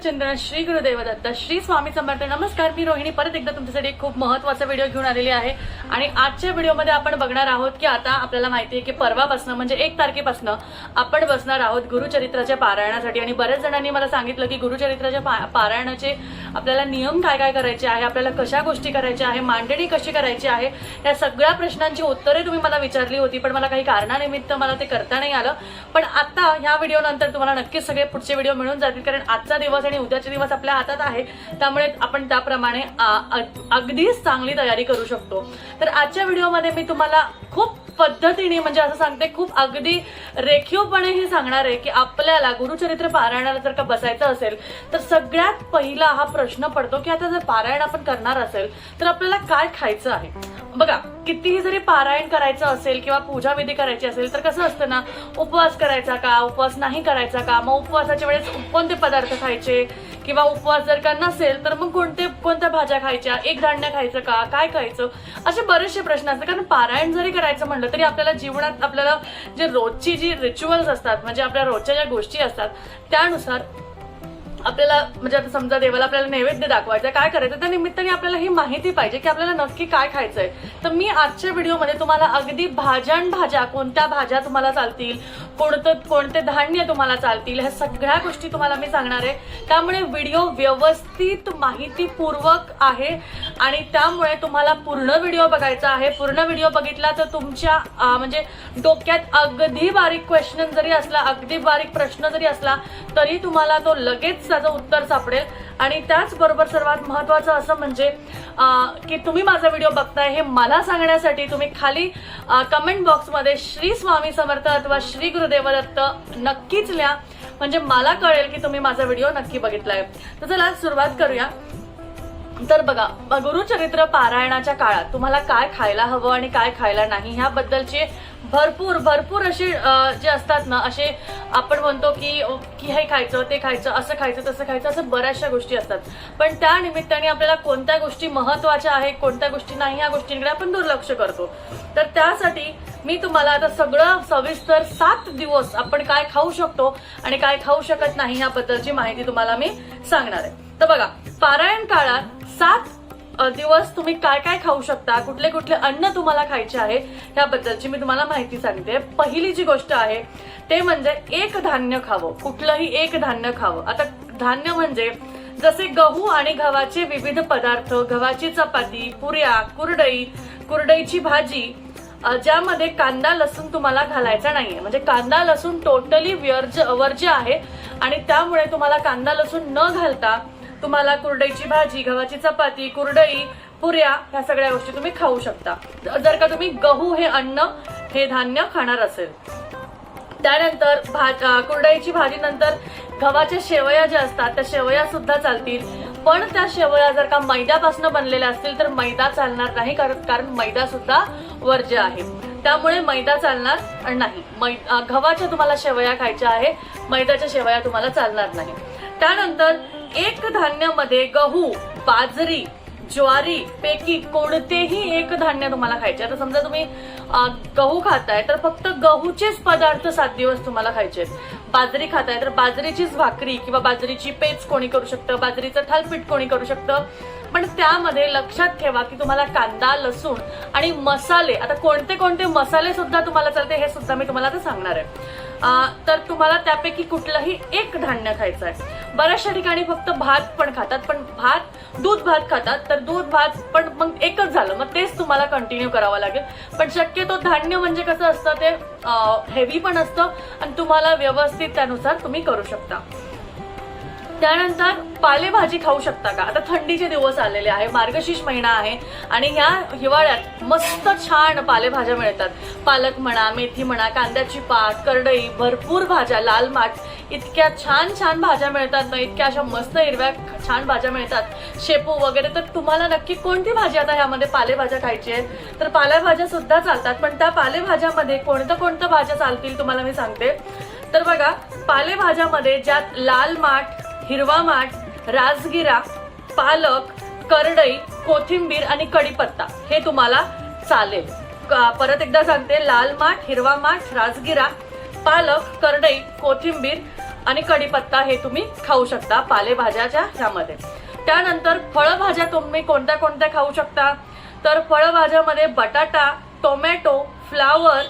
गुरुचंद्र श्री गुरुदेव दत्त श्री स्वामी समर्थ. नमस्कार मी रोहिणी. परत एकदा तुमच्यासाठी एक खूप महत्त्वाचा व्हिडिओ घेऊन आलेली आहे. आणि आजच्या व्हिडिओमध्ये आपण बघणार आहोत की आता आपल्याला माहिती आहे की परवापासून म्हणजे एक तारखेपासनं आपण बसणार आहोत गुरुचरित्राच्या पारायणासाठी. आणि बऱ्याच जणांनी मला सांगितलं की गुरुचरित्राच्या पा- पारायणाचे आपल्याला नियम काय काय करायचे आहे? आपल्याला कशा गोष्टी करायच्या आहे? मांडणी कशी करायची आहे? या सगळ्या प्रश्नांची उत्तरे तुम्ही मला विचारली होती पण मला काही कारणानिमित्त मला ते करता नाही आलं. पण आता ह्या व्हिडिओ नंतर तुम्हाला नक्कीच सगळे पुढचे व्हिडिओ मिळून जातील कारण आजचा दिवस आणि उद्याचे दिवस आपल्या हातात आहे. त्यामुळे आपण त्याप्रमाणे अगदीच चांगली तयारी करू शकतो. तर आजच्या व्हिडिओमध्ये मी तुम्हाला खूप पद्धतीने म्हणजे असं सांगते खूप अगदी रेखीवपणे हे सांगणार आहे की आपल्याला गुरुचरित्र पारायणाला जर का बसायचं असेल तर सगळ्यात पहिला हा प्रश्न पडतो की आता जर पारायण आपण करणार असेल तर आपल्याला काय खायचं आहे? बघा कितीही जरी पारायण करायचं असेल किंवा पूजा विधी करायची असेल तर कसं असतं ना उपवास करायचा का उपवास नाही करायचा का मग उपवासाच्या वेळेस कोणते पदार्थ खायचे? किंवा उपवास जर का नसेल तर मग कोणते कोणत्या भाज्या खायच्या? एक धान्य खायचं का? काय खायचं? असे बरेचसे प्रश्न असतात. कारण पारायण जरी करायचं म्हणलं तरी आपल्याला जीवनात आपल्याला जे रोजची जी रिच्युअल्स असतात म्हणजे आपल्या रोजच्या ज्या गोष्टी असतात त्यानुसार आपल्याला म्हणजे आता समजा देवाला आपल्याला नैवेद्य दाखवायचं काय करायचं त्या निमित्ताने आपल्याला ही माहिती पाहिजे की आपल्याला नक्की काय खायचंय. तर मी आजच्या व्हिडिओमध्ये तुम्हाला अगदी भाज्यां भाज्या कोणत्या भाज्या तुम्हाला चालतील कोणतं कोणते धान्य तुम्हाला चालतील ह्या सगळ्या गोष्टी तुम्हाला मी सांगणार आहे. त्यामुळे व्हिडिओ व्यवस्थित माहितीपूर्वक आहे आणि त्यामुळे तुम्हाला पूर्ण व्हिडिओ बघायचा आहे. पूर्ण व्हिडिओ बघितला तर तुमच्या म्हणजे डोक्यात अगदी बारीक क्वेश्चन जरी असला अगदी बारीक प्रश्न जरी असला तरी तुम्हाला तो लगेच त्याचं उत्तर सापडेल. आणि त्याचबरोबर सर्वात महत्वाचं असं म्हणजे की तुम्ही माझा व्हिडिओ बघताय हे मला सांगण्यासाठी तुम्ही खाली कमेंट बॉक्समध्ये श्री स्वामी समर्थ अथवा श्री गुरुदेवदत्त नक्कीच लिहा. म्हणजे मला कळेल की तुम्ही माझा व्हिडिओ नक्की बघितलाय. तर चला सुरुवात करूया. तर बघा गुरुचरित्र पारायणाच्या काळात तुम्हाला काय खायला हवं आणि काय खायला नाही ह्याबद्दलचे भरपूर भरपूर असे जे असतात ना असे आपण म्हणतो की की हे खायचं ते खायचं असं खायचं तसं खायचं असं बऱ्याचशा गोष्टी असतात. पण त्या निमित्ताने आपल्याला कोणत्या गोष्टी महत्त्वाच्या आहेत कोणत्या गोष्टी नाही ह्या गोष्टींकडे आपण दुर्लक्ष करतो. तर त्यासाठी मी तुम्हाला आता सगळं सविस्तर सात दिवस आपण काय खाऊ शकतो आणि काय खाऊ शकत नाही ह्याबद्दलची माहिती तुम्हाला मी सांगणार आहे. तर बघा पारायण काळात सात दिवस तुम्ही काय काय खाऊ शकता कुठले कुठले अन्न तुम्हाला खायचे आहे ह्याबद्दलची मी तुम्हाला माहिती सांगते. पहिली जी गोष्ट आहे ते म्हणजे एक धान्य खावं कुठलंही एक धान्य खावं. आता धान्य म्हणजे जसे गहू आणि गव्हाचे विविध पदार्थ गव्हाची चपाती पुऱ्या कुरडई कुरडईची भाजी ज्यामध्ये कांदा लसूण तुम्हाला घालायचा नाहीये. म्हणजे कांदा लसूण टोटली वर्ज वर्ज्य आहे आणि त्यामुळे तुम्हाला कांदा लसूण न घालता तुम्हाला कुरडईची भाजी गव्हाची चपाती कुरडई पुऱ्या ह्या सगळ्या गोष्टी तुम्ही खाऊ शकता. जर का तुम्ही गहू हे अन्न हे धान्य खाणार असेल. त्यानंतर भाज कुरडईची भाजी नंतर गव्हाच्या शेवया ज्या असतात त्या शेवया सुद्धा चालतील. पण त्या शेवया जर का मैद्यापासून बनलेल्या असतील तर मैदा चालणार नाही कारण कारण मैदा सुद्धा वर्ज्य आहे. त्यामुळे मैदा चालणार नाही. मै गव्हाच्या तुम्हाला शेवया खायच्या आहे मैद्याच्या शेवया तुम्हाला चालणार नाही. त्यानंतर एक धान्यामध्ये गहू बाजरी ज्वारी पैकी कोणतेही एक धान्य तुम्हाला खायचे. आता समजा तुम्ही गहू खाताय तर फक्त गहूचेच पदार्थ सात दिवस तुम्हाला खायचे बाजरी खाताय तर बाजरीचीच भाकरी किंवा बाजरीची पेच कोणी करू शकतं बाजरीचं थालपीठ कोणी करू शकतं. पण त्यामध्ये लक्षात ठेवा की तुम्हाला कांदा लसूण आणि मसाले आता कोणते कोणते मसाले सुद्धा तुम्हाला चालते हे सुद्धा मी तुम्हाला आता सांगणार आहे. तर तुम्हाला त्यापैकी कुठलंही एक धान्य खायचं आहे. बऱ्याचशा ठिकाणी फक्त भात पण खातात पण भात दूध भात खातात तर दूध भात पण मग एकच झालं मग तेच तुम्हाला कंटिन्यू करावं लागेल. पण शक्यतो धान्य म्हणजे कसं असतं ते हेवी पण असतं आणि तुम्हाला व्यवस्थित त्यानुसार तुम्ही करू शकता. त्यानंतर पालेभाजी खाऊ शकता का? आता थंडीचे दिवस आलेले आहे मार्गशीर्ष महिना आहे आणि ह्या हिवाळ्यात मस्त छान पालेभाज्या मिळतात. पालक म्हणा मेथी म्हणा कांद्याची पात करडई भरपूर भाज्या लाल माठ इतक्या छान छान भाज्या मिळतात ना इतक्या अशा मस्त हिरव्या छान भाज्या मिळतात. शेपू वगैरे तर तुम्हाला नक्की कोणती भाजी आता ह्यामध्ये पालेभाज्या खायची आहेत? तर पालेभाज्या सुद्धा चालतात पण त्या पालेभाज्यामध्ये कोणत्या कोणत्या भाज्या चालतील तुम्हाला मी सांगते. तर बघा पालेभाज्यामध्ये ज्यात लाल माठ हिरवा माठ राजगिरा पालक करडई कोथिंबीर आणि कढीपत्ता. हे तुम्हाला चालेल. परत एकदा सांगते. लाल माठ हिरवा माठ राजगिरा पालक करडई कोथिंबीर आणि कढीपत्ता हे तुम्ही खाऊ शकता पालेभाज्याच्या ह्यामध्ये. त्यानंतर फळभाज्या तुम्ही कोणत्या कोणत्या खाऊ शकता? तर फळभाज्यामध्ये बटाटा टोमॅटो फ्लावर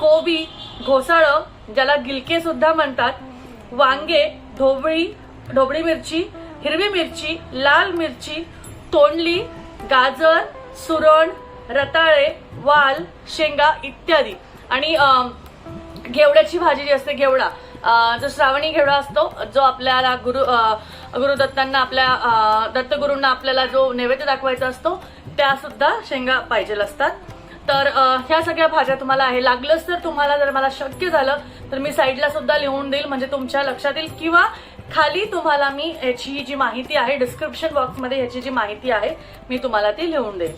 कोबी घोसाळं ज्याला गिलके सुद्धा म्हणतात वांगे ढोबळी ढोबळी मिरची हिरवी मिरची लाल मिरची तोंडली गाजर सुरण रताळे वाल शेंगा इत्यादी. आणि घेवड्याची भाजी जी असते घेवडा जो श्रावणी घेवडा असतो जो आपल्याला गुरु गुरुदत्तांना आपल्या दत्तगुरूंना आपल्याला जो नैवेद्य दाखवायचा असतो त्या सुद्धा शेंगा पाहिजे असतात. तर ह्या सगळ्या भाज्या तुम्हाला आहे. लागलंच तर तुम्हाला जर मला शक्य झालं तर मी साईडला सुद्धा लिहून देईल. म्हणजे तुमच्या लक्षात येईल. किंवा खाली तुम्हाला मी याची जी माहिती आहे डिस्क्रिप्शन बॉक्समध्ये याची जी माहिती आहे मी तुम्हाला ती लिहून देईल.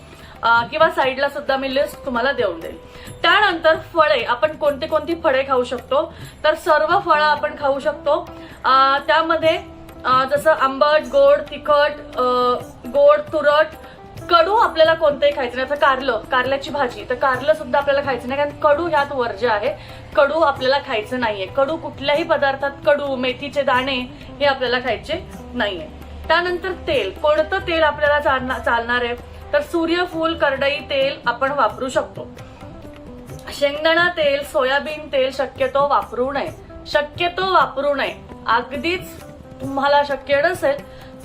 किंवा साईडला सुद्धा मी लिस्ट तुम्हाला देऊन देईल. त्यानंतर फळे आपण कोणती कोणती फळे खाऊ शकतो? तर सर्व फळं आपण खाऊ शकतो. त्यामध्ये जसं आंबट गोड तिखट गोड तुरट कडू आपल्याला कोणतंही खायचं नाही. आता कारलं कारल्याची भाजी. तर कारलं सुद्धा आपल्याला खायचं नाही कारण कडू ह्यात वर्ज्य आहे. कडू आपल्याला खायचं नाहीये. कडू कुठल्याही पदार्थात कडू मेथीचे दाणे हे आपल्याला खायचे नाहीये. त्यानंतर तेल. कोणतं तेल आपल्याला चालणार चालणार आहे? तर सूर्यफूल करडई तेल आपण वापरू शकतो. शेंगदाणा तेल सोयाबीन तेल शक्यतो वापरू नये. शक्यतो वापरू नये. अगदीच तुम्हाला शक्य नसेल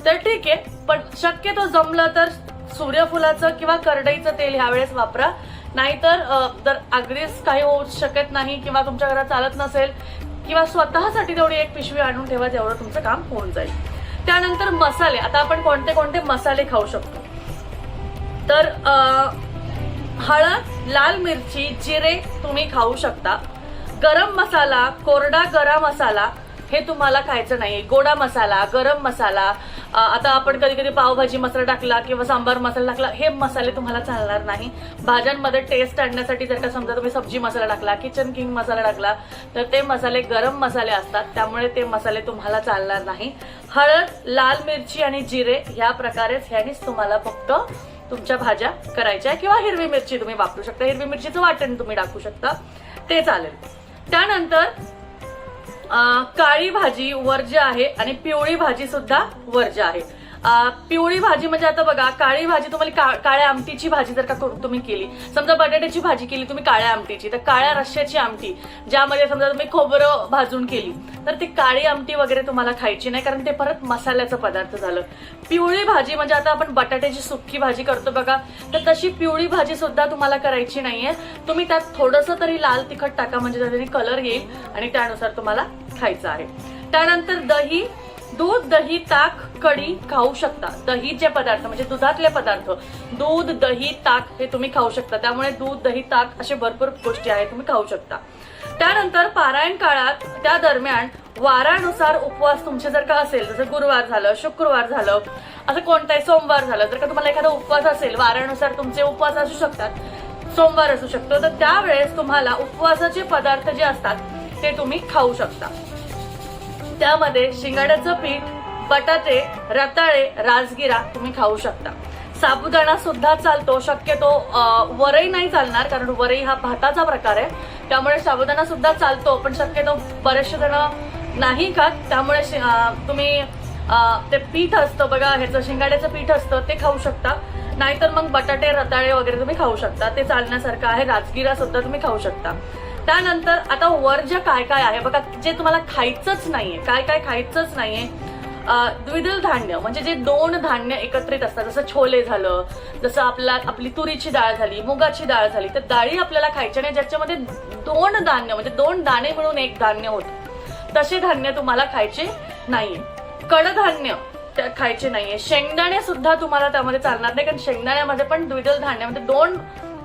तर ठीक आहे. पण शक्यतो जमलं तर सूर्यफुलाचं किंवा करडईचं तेल ह्यावेळेस वापरा. नाहीतर जर अगदीच काही होऊ शकत नाही किंवा तुमच्या घरात चालत नसेल किंवा स्वतःसाठी तेवढी एक पिशवी आणून ठेवा जेवढं तुमचं काम होऊन जाईल. त्यानंतर मसाले. आता आपण कोणते कोणते मसाले खाऊ शकतो? तर हळद लाल मिरची जिरे तुम्ही खाऊ शकता. गरम मसाला कोरडा गरम मसाला हे तुम्हाला खायचं नाही गोडा मसाला गरम मसाला आता आपण कधी कधी पावभाजी मसाला टाकला किंवा सांबार मसाला टाकला हे मसाले तुम्हाला चालणार नाही. भाज्यांमध्ये टेस्ट आणण्यासाठी जर का समजा तुम्ही सब्जी मसाला टाकला किचन किंग मसाला टाकला तर ते मसाले गरम मसाले असतात. त्यामुळे ते मसाले तुम्हाला चालणार नाही. हळद लाल मिरची आणि जिरे ह्या प्रकारेच ह्यानीच तुम्हाला फक्त तुमच्या भाज्या करायच्या किंवा हिरवी मिरची तुम्ही वापरू शकता. हिरवी मिरचीचं वाटण तुम्ही टाकू शकता. ते चालेल. त्यानंतर काळी भाजी वर्ज्य आहे आणि पिवळी भाजी सुद्धा वर्ज्य आहे. पिवळी भाजी म्हणजे आता बघा काळी भाजी तुम्हाला का- काळ्या आमटीची भाजी जर का तुम्ही केली समजा बटाट्याची भाजी केली तुम्ही काळ्या आमटीची तर काळ्या रश्श्याची आमटी ज्यामध्ये समजा तुम्ही खोबरं भाजून केली तर ती काळी आमटी वगैरे तुम्हाला खायची नाही कारण ते परत मसाल्याचं पदार्थ झालं. पिवळी भाजी म्हणजे आता आपण बटाट्याची सुक्की भाजी करतो बघा तर तशी पिवळी भाजी सुद्धा तुम्हाला करायची नाहीये. तुम्ही त्यात थोडंसं तरी लाल तिखट टाका म्हणजे त्याने कलर येईल आणि त्यानुसार तुम्हाला खायचं आहे. त्यानंतर दही दूध दही ताक कढी खाऊ शकता. दहीचे पदार्थ म्हणजे दुधातले पदार्थ दूध दही ताक हे तुम्ही खाऊ शकता. त्यामुळे दूध दही ताक असे भरपूर गोष्टी आहेत तुम्ही खाऊ शकता. त्यानंतर पारायण काळात त्या दरम्यान वारानुसार उपवास तुमचे जर का असेल जसं गुरुवार झालं शुक्रवार झालं असं कोणताही सोमवार झालं जर का तुम्हाला एखादा उपवास असेल वारानुसार तुमचे उपवास असू शकतात सोमवार असू शकतो तर त्यावेळेस तुम्हाला उपवासाचे पदार्थ जे असतात ते तुम्ही खाऊ शकता. त्यामध्ये शिंगाड्याचं पीठ बटाटे रताळे राजगिरा तुम्ही खाऊ शकता. साबुदाणा सुद्धा चालतो. शक्यतो वरई नाही चालणार कारण वरई हा भाताचा प्रकार आहे. त्यामुळे साबुदाणा सुद्धा चालतो पण शक्यतो बरेचसे जण नाही खात. त्यामुळे तुम्ही ते पीठ असतं बघा ह्याचं शिंगाड्याचं पीठ असतं ते खाऊ शकता. नाहीतर मग बटाटे रताळे वगैरे तुम्ही खाऊ शकता. ते चालण्यासारखं आहे. राजगिरा सुद्धा तुम्ही खाऊ शकता. त्यानंतर आता वर्ज्य काय काय आहे बघा जे तुम्हाला खायचंच नाहीये काय काय खायचंच नाहीये द्विदल धान्य म्हणजे जे दोन धान्य एकत्रित असतात जसं छोले झालं जसं आपला आपली तुरीची डाळ झाली मुगाची डाळ झाली तर डाळी आपल्याला खायच्या नाही ज्याच्यामध्ये दोन धान्य म्हणजे दोन दाणे मिळून एक धान्य होतं तसे धान्य तुम्हाला खायचे नाहीये. कडधान्य त्या खायचे नाहीये. शेंगदाणे सुद्धा तुम्हाला त्यामध्ये चालणार नाही कारण शेंगदाण्यामध्ये पण द्विदल धान्यामध्ये दोन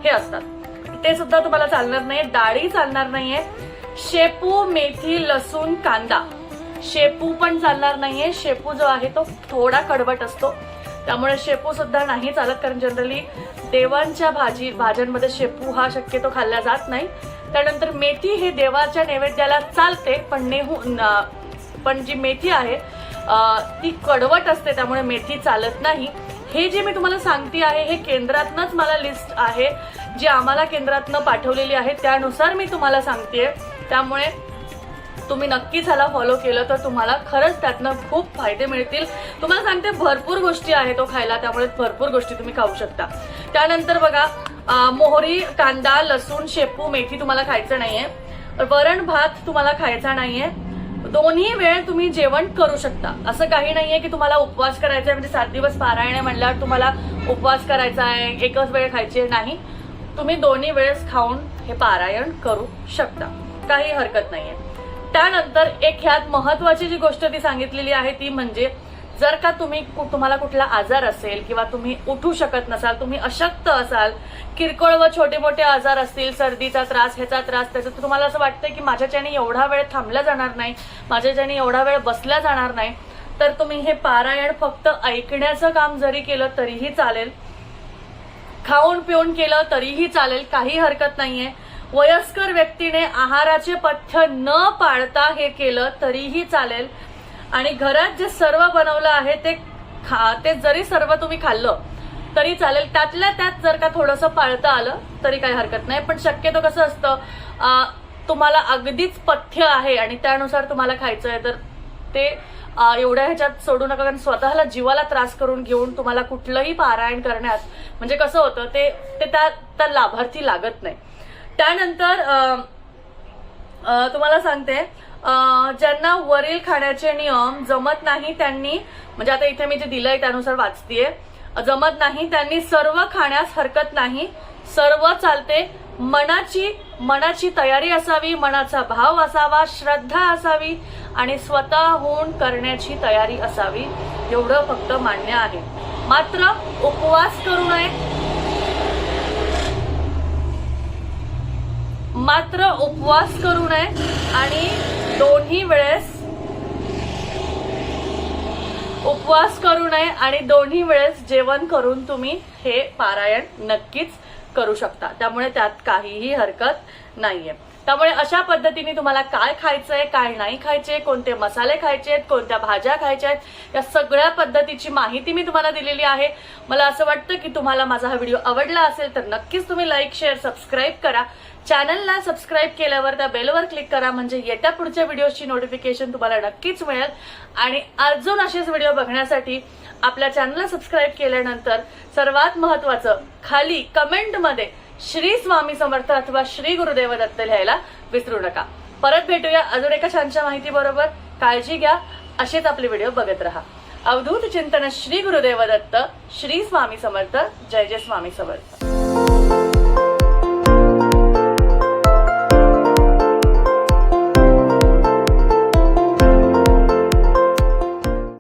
हे असतात. ते सुद्धा तुम्हाला चालणार नाहीये. डाळी चालणार नाहीये. शेपू मेथी लसूण कांदा. शेपू पण चालणार नाहीये. शेपू जो आहे तो थोडा कडवट असतो. त्यामुळे शेपू सुद्धा नाही चालत कारण जनरली देवांच्या भाजी भाज्यांमध्ये शेपू हा शक्यतो खाल्ला जात नाही. त्यानंतर मेथी हे देवाच्या नैवेद्याला चालते पण नेहू पण जी मेथी आहे ती कडवट असते त्यामुळे मेथी चालत नाही. हे जे मी तुम्हाला सांगते आहे हे केंद्रातनंच मला लिस्ट आहे. जी आम्हाला केंद्रातनं पाठवलेली आहे त्यानुसार मी तुम्हाला सांगते त्यामुळे तुम्ही नक्कीच ह्याला फॉलो केलं तर तुम्हाला खरंच त्यातनं खूप फायदे मिळतील. तुम्हाला सांगते भरपूर गोष्टी आहे तो खायला त्यामुळे भरपूर गोष्टी तुम्ही खाऊ शकता. त्यानंतर बघा मोहरी कांदा लसूण शेपू मेथी तुम्हाला खायचं नाहीये. वरण भात तुम्हाला खायचा नाहीये. दोन्ही वेळ तुम्ही जेवण करू शकता. असं काही नाहीये की तुम्हाला उपवास करायचा आहे म्हणजे सात दिवस पारायण आहे म्हणल्यावर तुम्हाला उपवास करायचा आहे एकच वेळ खायची आहे. नाही. तुम्ही दोन्ही वेळेस खाऊन हे पारायण करू शकता. काही हरकत नाहीये. त्यानंतर एक ह्यात महत्वाची जी गोष्ट ती सांगितलेली आहे ती म्हणजे जर का तुम्ही कु- तुम्हाला कुठला आजार असेल किंवा तुम्ही उठू शकत नसाल तुम्ही अशक्त असाल किरकोळ व छोटे मोठे आजार असतील सर्दीचा त्रास ह्याचा त्रास त्याचा तर तुम्हाला असं वाटतं की माझ्याच्याने एवढा वेळ थांबला जाणार नाही माझ्याच्याने एवढा वेळ बसला जाणार नाही तर तुम्ही हे पारायण फक्त ऐकण्याचं काम जरी केलं तरीही चालेल. खाऊन पिऊन केलं तरीही चालेल काही हरकत नाहीये. वयस्कर व्यक्तीने आहाराचे पथ्य न पाळता हे केलं तरीही चालेल. आणि घरात जे सर्व बनवलं आहे ते खा ते जरी सर्व तुम्ही खाल्लं तरी चालेल. त्यातल्या त्यात जर का थोडंसं पाळता आलं तरी काही हरकत नाही. पण शक्यतो कसं असतं तुम्हाला अगदीच पथ्य आहे आणि त्यानुसार तुम्हाला खायचं आहे तर ते एवढ्या ह्याच्यात सोडू नका कारण स्वतःला जीवाला त्रास करून घेऊन तुम्हाला कुठलंही पारायण करण्यात म्हणजे कसं होतं ते ते त्या त्या लाभार्थी लागत नाही. त्यानंतर तुम्हाला सांगते ज्यांना वरील खाण्याचे नियम जमत नाही त्यांनी म्हणजे आता इथे मी जे दिलंय त्यानुसार वाचतीये जमत नाही त्यांनी सर्व खाण्यास हरकत नाही सर्व चालते मनाची मनाची तयारी असावी मनाचा भाव असावा श्रद्धा असावी आणि स्वतःहून करण्याची तयारी असावी एवढं फक्त मान्य आहे. मात्र उपवास करू नये. मात्र उपवास करू नये आणि दोन्ही वेळेस उपवास करू नये आणि दोन्ही वेळेस जेवण करून तुम्ही हे पारायण नक्कीच करू शकता. त्यामुळे त्यात काहीही हरकत नाहीये. त्यामुळे अशा पद्धतीने तुम्हाला काय खायचंय काय नाही खायचे कोणते मसाले खायचे आहेत कोणत्या भाज्या खायच्या आहेत या सगळ्या पद्धतीची माहिती मी तुम्हाला दिलेली आहे. मला असं वाटतं की तुम्हाला माझा हा व्हिडिओ आवडला असेल तर नक्कीच तुम्ही लाईक शेअर सबस्क्राईब करा. चॅनलला सबस्क्राईब केल्यावर त्या बेलवर क्लिक करा म्हणजे येत्या पुढच्या व्हिडिओची नोटिफिकेशन तुम्हाला नक्कीच मिळेल. आणि अजून असेच व्हिडिओ बघण्यासाठी आपल्या चॅनलला सबस्क्राईब केल्यानंतर सर्वात महत्वाचं खाली कमेंटमध्ये श्री स्वामी समर्थ अथवा श्री गुरुदेव दत्त लिहायला विसरू नका. परत भेटूया अजून एका छानशा माहिती बरोबर काळजी घ्या असेच आपले व्हिडिओ बघत राहा. अवधूत चिंतन श्री गुरुदेव दत्त श्री स्वामी समर्थ जय जय स्वामी समर्थ.